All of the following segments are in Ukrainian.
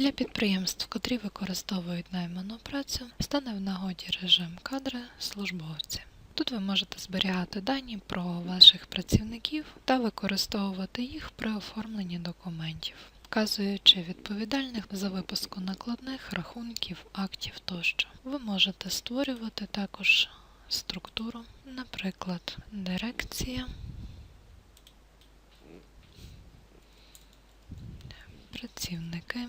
Для підприємств, котрі використовують найману працю, стане в нагоді режим кадри службовці. Тут ви можете зберігати дані про ваших працівників та використовувати їх при оформленні документів, вказуючи відповідальних за випуску накладних рахунків, актів тощо. Ви можете створювати також структуру, наприклад, дирекція. Працівники.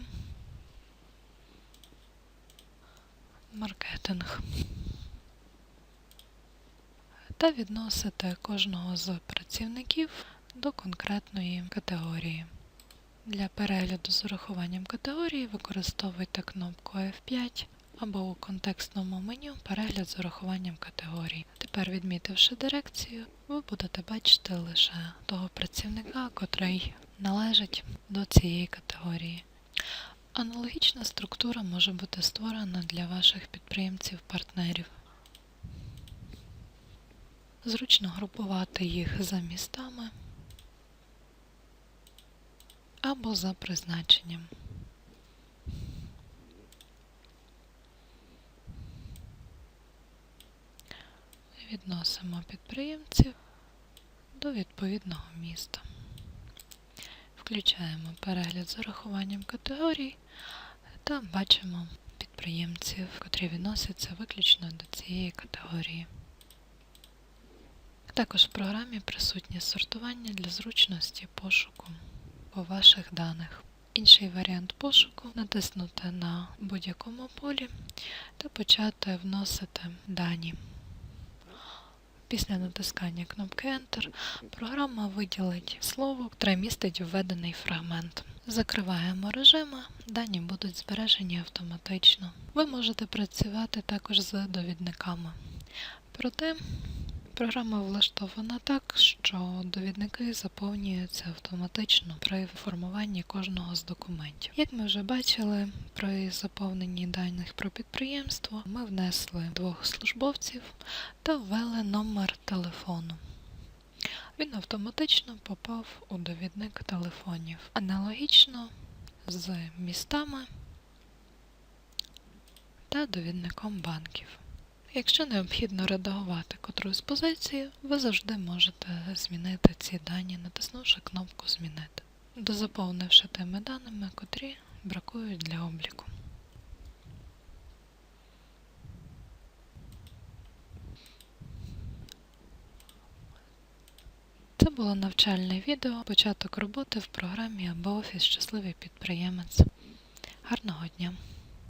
Маркетинг. Та відносити кожного з працівників до конкретної категорії. Для перегляду з урахуванням категорії використовуйте кнопку F5 або у контекстному меню перегляд з урахуванням категорії. Тепер, відмітивши дирекцію, ви будете бачити лише того працівника, котрий належить до цієї категорії. Аналогічна структура може бути створена для ваших підприємців-партнерів. Зручно групувати їх за містами або за призначенням. Відносимо підприємців до відповідного міста. Включаємо перегляд з урахуванням категорій та бачимо підприємців, котрі відносяться виключно до цієї категорії. Також в програмі присутнє сортування для зручності пошуку по ваших даних. Інший варіант пошуку натиснути на будь-якому полі та почати вносити дані. Після натискання кнопки Enter програма виділить слово, яке містить введений фрагмент. Закриваємо режими, дані будуть збережені автоматично. Ви можете працювати також з довідниками. Проте програма влаштована так, що довідники заповнюються автоматично при формуванні кожного з документів. Як ми вже бачили, при заповненні даних про підприємство ми внесли двох службовців та ввели номер телефону. Він автоматично попав у довідник телефонів. Аналогічно з містами та довідником банків. Якщо необхідно редагувати котрусь позицію, ви завжди можете змінити ці дані, натиснувши кнопку Змінити, дозаповнивши тими даними, котрі бракують для обліку. Це було навчальне відео, початок роботи в програмі або Офіс Щасливий підприємець. Гарного дня!